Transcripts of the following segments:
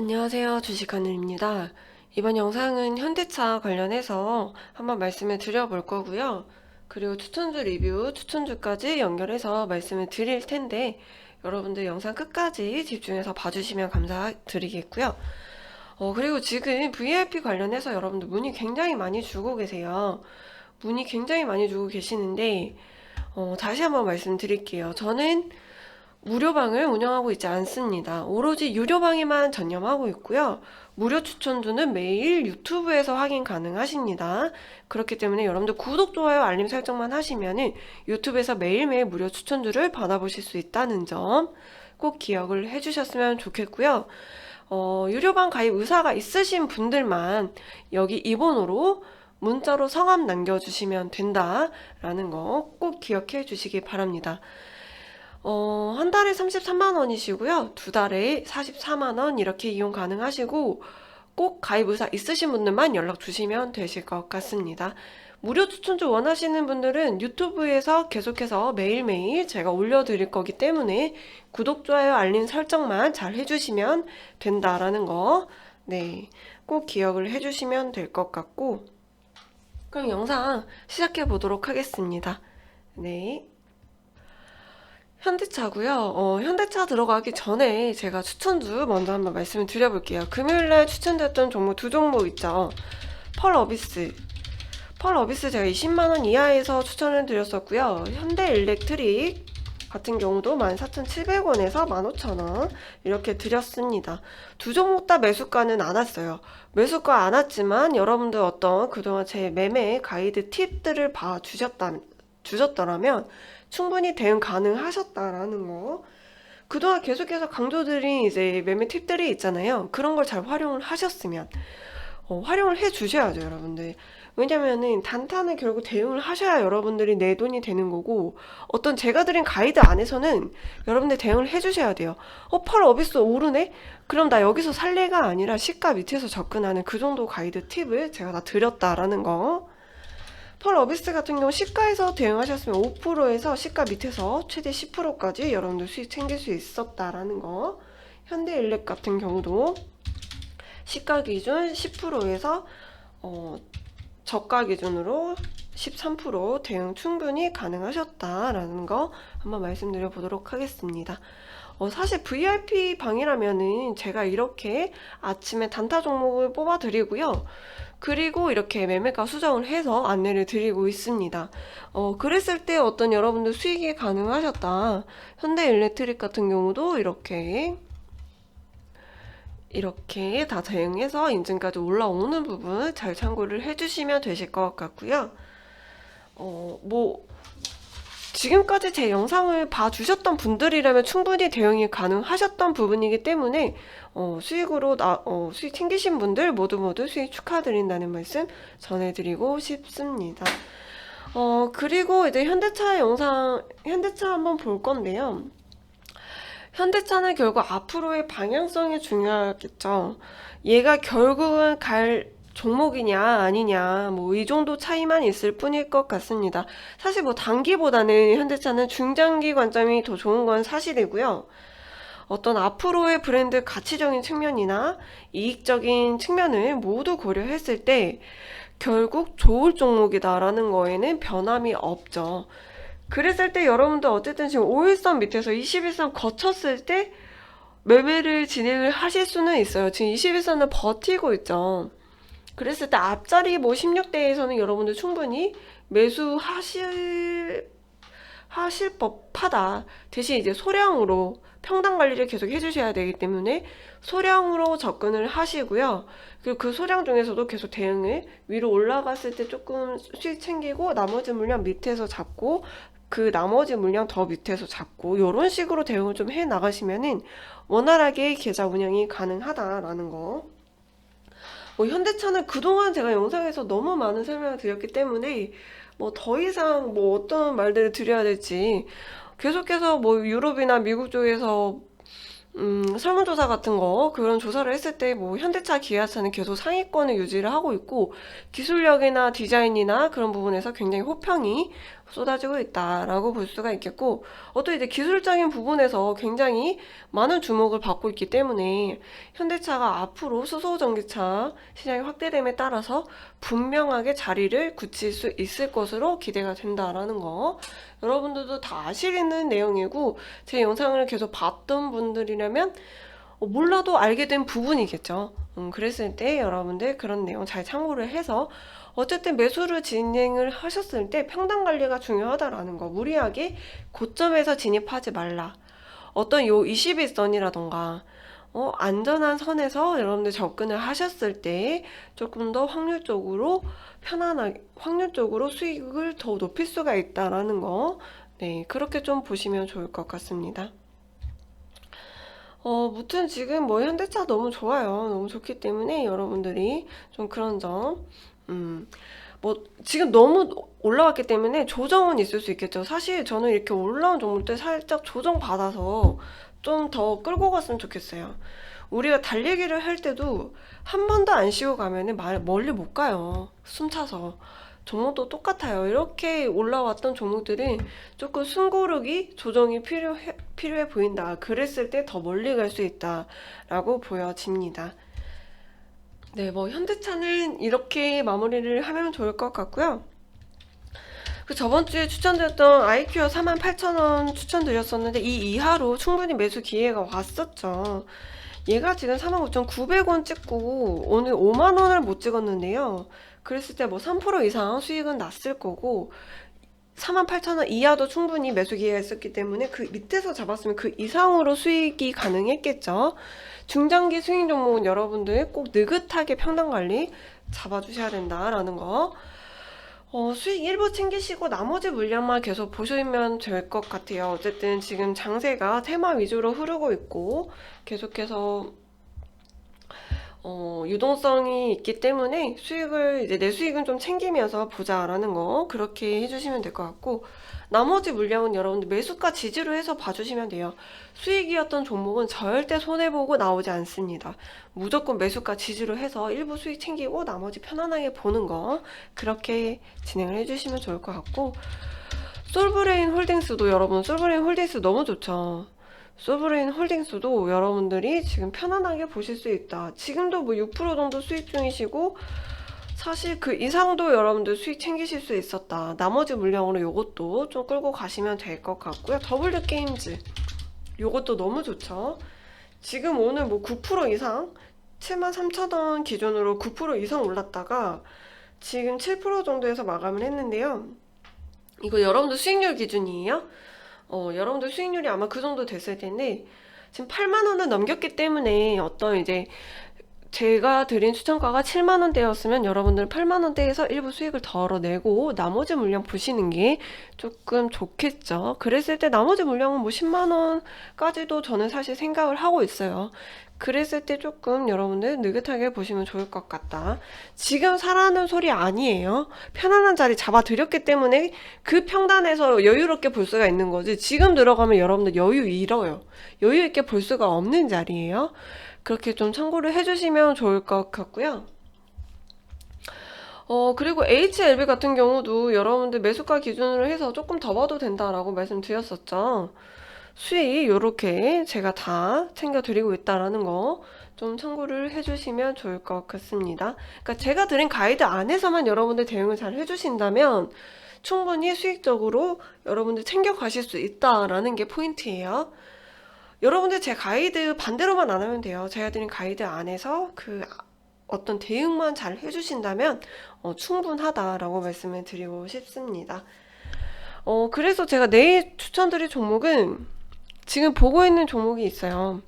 안녕하세요. 주식하늘입니다. 이번 영상은 현대차 관련해서 한번 말씀을 드려볼 거고요. 그리고 추천주 리뷰, 추천주까지 연결해서 말씀을 드릴 텐데 여러분들 영상 끝까지 집중해서 봐주시면 감사드리겠고요. 어, 그리고 지금 VIP 관련해서 여러분들 문의 굉장히 많이 주고 계세요. 문의 굉장히 많이 주고 계시는데 어, 다시 한번 말씀드릴게요. 저는 무료방을 운영하고 있지 않습니다. 오로지 유료방에만 전념하고 있고요. 무료 추천주는 매일 유튜브에서 확인 가능하십니다. 그렇기 때문에 여러분들 구독, 좋아요, 알림 설정만 하시면은 유튜브에서 매일매일 무료 추천주를 받아보실 수 있다는 점 꼭 기억을 해주셨으면 좋겠고요. 어, 유료방 가입 의사가 있으신 분들만 여기 이 번호로 문자로 성함 남겨주시면 된다라는 거 꼭 기억해 주시기 바랍니다. 어, 한 달에 33만 원이시고요. 두 달에 44만 원 이렇게 이용 가능하시고 꼭 가입 의사 있으신 분들만 연락 주시면 되실 것 같습니다. 무료 추천주 원하시는 분들은 유튜브에서 계속해서 매일매일 제가 올려드릴 거기 때문에 구독, 좋아요, 알림 설정만 잘 해주시면 된다라는 거, 네, 꼭 기억을 해주시면 될 것 같고, 그럼 영상 시작해 보도록 하겠습니다. 네. 현대차고요. 어, 현대차 들어가기 전에 제가 추천주 먼저 한번 말씀을 드려볼게요. 금요일날 추천드렸던 종목 두 종목 있죠. 펄 어비스. 펄 어비스 제가 20만원 이하에서 추천을 드렸었고요. 현대 일렉트릭 같은 경우도 14,700원에서 15,000원 이렇게 드렸습니다. 두 종목 다 매수가는 안 왔어요. 매수가 안 왔지만 여러분들 어떤 그동안 제 매매 가이드 팁들을 봐 주셨다, 주셨더라면 충분히 대응 가능하셨다라는 거. 그동안 계속해서 강조드린 이제 매매 팁들이 있잖아요. 그런 걸 잘 활용을 하셨으면 어, 활용을 해 주셔야죠, 여러분들. 왜냐면은 단타는 결국 대응을 하셔야 여러분들이 내 돈이 되는 거고 어떤 제가 드린 가이드 안에서는 여러분들 대응을 해 주셔야 돼요. 어, 펄 어비스 오르네? 그럼 나 여기서 살래가 아니라 시가 밑에서 접근하는 그 정도 가이드 팁을 제가 다 드렸다라는 거. 펄 어비스 같은 경우 시가에서 대응하셨으면 5%에서 시가 밑에서 최대 10%까지 여러분들 수익 챙길 수 있었다라는 거. 현대일렉 같은 경우도 시가 기준 10%에서 어, 저가 기준으로 13% 대응 충분히 가능하셨다라는 거 한번 말씀드려 보도록 하겠습니다. 어, 사실 VIP 방이라면은 제가 이렇게 아침에 단타 종목을 뽑아 드리고요. 그리고 이렇게 매매가 수정을 해서 안내를 드리고 있습니다. 어, 그랬을 때 어떤 여러분들 수익이 가능하셨다. 현대 일렉트릭 같은 경우도 이렇게 이렇게 다 대응해서 인증까지 올라오는 부분 잘 참고를 해주시면 되실 것 같고요. 어, 뭐, 지금까지 제 영상을 봐주셨던 분들이라면 충분히 대응이 가능하셨던 부분이기 때문에 어, 수익으로 나, 어, 수익 챙기신 분들 모두 모두 수익 축하드린다는 말씀 전해드리고 싶습니다. 어, 그리고 이제 현대차 영상, 현대차 한번 볼 건데요. 현대차는 결국 앞으로의 방향성이 중요하겠죠. 얘가 결국은 갈 종목이냐 아니냐 뭐 이 정도 차이만 있을 뿐일 것 같습니다. 사실 뭐 단기보다는 현대차는 중장기 관점이 더 좋은 건 사실이고요. 어떤 앞으로의 브랜드 가치적인 측면이나 이익적인 측면을 모두 고려했을 때 결국 좋을 종목이다라는 거에는 변함이 없죠. 그랬을 때 여러분들 어쨌든 지금 5일선 밑에서 21선 거쳤을 때 매매를 진행을 하실 수는 있어요. 지금 21선을 버티고 있죠. 그랬을 때 앞자리 뭐 16대에서는 여러분들 충분히 매수하실 하실 법하다. 대신 이제 소량으로 평당 관리를 계속 해주셔야 되기 때문에 소량으로 접근을 하시고요. 그리고 그 소량 중에서도 계속 대응을 위로 올라갔을 때 조금 수익 챙기고 나머지 물량 밑에서 잡고 그 나머지 물량 더 밑에서 잡고 이런 식으로 대응을 좀 해 나가시면은 원활하게 계좌 운영이 가능하다라는 거. 뭐 현대차는 그동안 제가 영상에서 너무 많은 설명을 드렸기 때문에 뭐 더 이상 뭐 어떤 말들을 드려야 될지 계속해서 뭐 유럽이나 미국 쪽에서 음, 설문조사 같은 거 그런 조사를 했을 때 뭐 현대차, 기아차는 계속 상위권을 유지를 하고 있고 기술력이나 디자인이나 그런 부분에서 굉장히 호평이 쏟아지고 있다라고 볼 수가 있겠고 어떤 이제 기술적인 부분에서 굉장히 많은 주목을 받고 있기 때문에 현대차가 앞으로 수소 전기차 시장이 확대됨에 따라서 분명하게 자리를 굳힐 수 있을 것으로 기대가 된다라는 거. 여러분들도 다 아시겠는 내용이고 제 영상을 계속 봤던 분들이라면 어, 몰라도 알게 된 부분이겠죠. 음, 그랬을 때 여러분들 그런 내용 잘 참고를 해서 어쨌든 매수를 진행을 하셨을 때 평단 관리가 중요하다라는 거 무리하게 고점에서 진입하지 말라. 어떤 요 21선이라던가 어, 안전한 선에서 여러분들 접근을 하셨을 때 조금 더 확률적으로 편안하게 확률적으로 수익을 더 높일 수가 있다라는 거 네, 그렇게 좀 보시면 좋을 것 같습니다. 어, 무튼 지금 뭐 현대차 너무 좋아요. 너무 좋기 때문에 여러분들이 좀 그런 점, 음, 뭐 지금 너무 올라왔기 때문에 조정은 있을 수 있겠죠. 사실 저는 이렇게 올라온 종목들 살짝 조정 받아서 좀 더 끌고 갔으면 좋겠어요. 우리가 달리기를 할 때도 한 번도 안 쉬고 가면은 말- 멀리 못 가요. 숨차서. 종목도 똑같아요. 이렇게 올라왔던 종목들은 조금 숨고르기 조정이 필요해, 필요해 보인다. 그랬을 때 더 멀리 갈 수 있다 라고 보여집니다. 네, 뭐 현대차는 이렇게 마무리를 하면 좋을 것 같고요. 그 저번 주에 추천드렸던 아이큐어 48,000원 추천드렸었는데 이 이하로 충분히 매수 기회가 왔었죠. 얘가 지금 49,900원 찍고 오늘 5만 원을 못 찍었는데요. 그랬을 때 뭐 3% 이상 수익은 났을 거고 48,000원 이하도 충분히 매수 기회가 있었기 때문에 그 밑에서 잡았으면 그 이상으로 수익이 가능했겠죠. 중장기 수익 종목은 여러분들 꼭 느긋하게 평단 관리 잡아주셔야 된다라는 거. 어, 수익 일부 챙기시고 나머지 물량만 계속 보시면 될 것 같아요. 어쨌든 지금 장세가 테마 위주로 흐르고 있고 계속해서 어, 유동성이 있기 때문에 수익을 이제 내 수익은 좀 챙기면서 보자라는 거 그렇게 해주시면 될 것 같고 나머지 물량은 여러분들 매수가 지지로 해서 봐주시면 돼요. 수익이었던 종목은 절대 손해보고 나오지 않습니다. 무조건 매수가 지지로 해서 일부 수익 챙기고 나머지 편안하게 보는 거 그렇게 진행을 해주시면 좋을 것 같고 솔브레인 홀딩스도 여러분 솔브레인 홀딩스 너무 좋죠. 소브레인 홀딩스도 여러분들이 지금 편안하게 보실 수 있다. 지금도 뭐 6% 정도 수익 중이시고 사실 그 이상도 여러분들 수익 챙기실 수 있었다. 나머지 물량으로 요것도 좀 끌고 가시면 될 것 같고요. 더블드 게임즈 요것도 너무 좋죠. 지금 오늘 뭐 9% 이상 73,000원 기준으로 9% 이상 올랐다가 지금 7% 정도에서 마감을 했는데요. 이거 여러분들 수익률 기준이에요. 어, 여러분들 수익률이 아마 그 정도 됐을 텐데 지금 8만 원을 넘겼기 때문에 어떤 이제 제가 드린 추천가가 7만 원대였으면 여러분들은 8만 원대에서 일부 수익을 덜어내고 나머지 물량 보시는 게 조금 좋겠죠. 그랬을 때 나머지 물량은 뭐 10만 원까지도 저는 사실 생각을 하고 있어요. 그랬을 때 조금 여러분들 느긋하게 보시면 좋을 것 같다. 지금 사라는 소리 아니에요. 편안한 자리 잡아드렸기 때문에 그 평단에서 여유롭게 볼 수가 있는 거지. 지금 들어가면 여러분들 여유 잃어요. 여유 있게 볼 수가 없는 자리예요. 그렇게 좀 참고를 해주시면 좋을 것 같고요. 어, 그리고 HLB 같은 경우도 여러분들 매수가 기준으로 해서 조금 더 봐도 된다라고 말씀드렸었죠. 수익 요렇게 제가 다 챙겨드리고 있다라는 거 좀 참고를 해주시면 좋을 것 같습니다. 그러니까 제가 드린 가이드 안에서만 여러분들 대응을 잘 해주신다면 충분히 수익적으로 여러분들 챙겨가실 수 있다라는 게 포인트예요. 여러분들 제 가이드 반대로만 안 하면 돼요. 제가 드린 가이드 안에서 그 어떤 대응만 잘 해주신다면 어, 충분하다라고 말씀을 드리고 싶습니다. 어, 그래서 제가 내일 추천드릴 종목은 지금 보고 있는 종목이 있어요.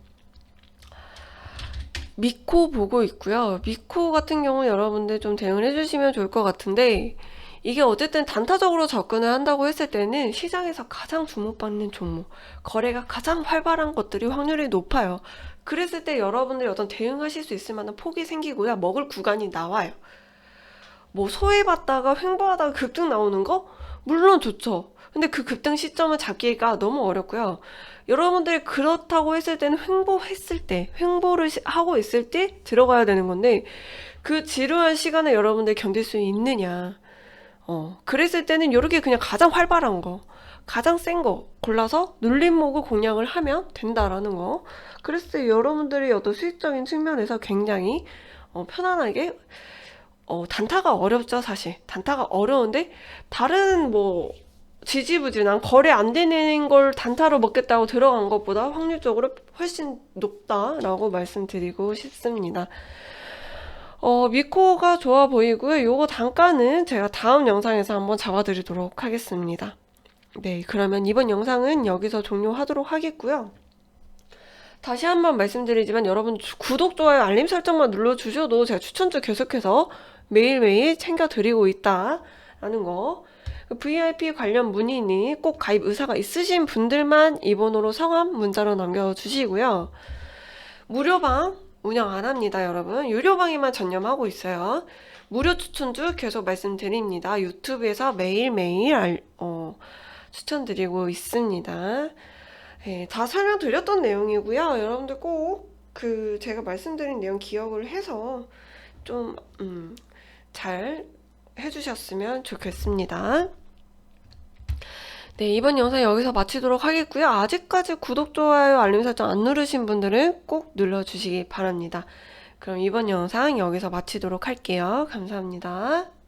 미코 보고 있고요. 미코 같은 경우 여러분들 좀 대응을 해주시면 좋을 것 같은데 이게 어쨌든 단타적으로 접근을 한다고 했을 때는 시장에서 가장 주목받는 종목, 거래가 가장 활발한 것들이 확률이 높아요. 그랬을 때 여러분들이 어떤 대응하실 수 있을 만한 폭이 생기고요. 먹을 구간이 나와요. 뭐 소외받다가 횡보하다가 급등 나오는 거? 물론 좋죠. 근데 그 급등 시점을 잡기가 너무 어렵고요. 여러분들이 그렇다고 했을 때는 횡보했을 때, 횡보를 시- 하고 있을 때 들어가야 되는 건데, 그 지루한 시간을 여러분들이 견딜 수 있느냐. 어, 그랬을 때는 이렇게 그냥 가장 활발한 거, 가장 센 거 골라서 눌림목을 공략을 하면 된다라는 거. 그랬을 때 여러분들이 어떤 수익적인 측면에서 굉장히 어, 편안하게 어, 단타가 어렵죠, 사실. 단타가 어려운데 다른 뭐 지지부진한 거래 안 되는 걸 단타로 먹겠다고 들어간 것보다 확률적으로 훨씬 높다라고 말씀드리고 싶습니다. 어, 미코가 좋아 보이고요. 요거 단가는 제가 다음 영상에서 한번 잡아드리도록 하겠습니다. 네, 그러면 이번 영상은 여기서 종료하도록 하겠고요. 다시 한번 말씀드리지만 여러분 주- 구독, 좋아요, 알림 설정만 눌러주셔도 제가 추천주 계속해서 매일매일 챙겨드리고 있다라는 거. 그 VIP 관련 문의니 꼭 가입 의사가 있으신 분들만 이 번호로 성함 문자로 남겨주시고요. 무료방 운영 안 합니다, 여러분. 유료방에만 전념하고 있어요. 무료 추천주 계속 말씀드립니다. 유튜브에서 매일매일 알- 어, 추천드리고 있습니다. 예, 다 설명드렸던 내용이고요. 여러분들 꼭 그 제가 말씀드린 내용 기억을 해서 좀, 음, 잘 해주셨으면 좋겠습니다. 네, 이번 영상 여기서 마치도록 하겠고요. 아직까지 구독, 좋아요, 알림 설정 안 누르신 분들은 꼭 눌러주시기 바랍니다. 그럼 이번 영상 여기서 마치도록 할게요. 감사합니다.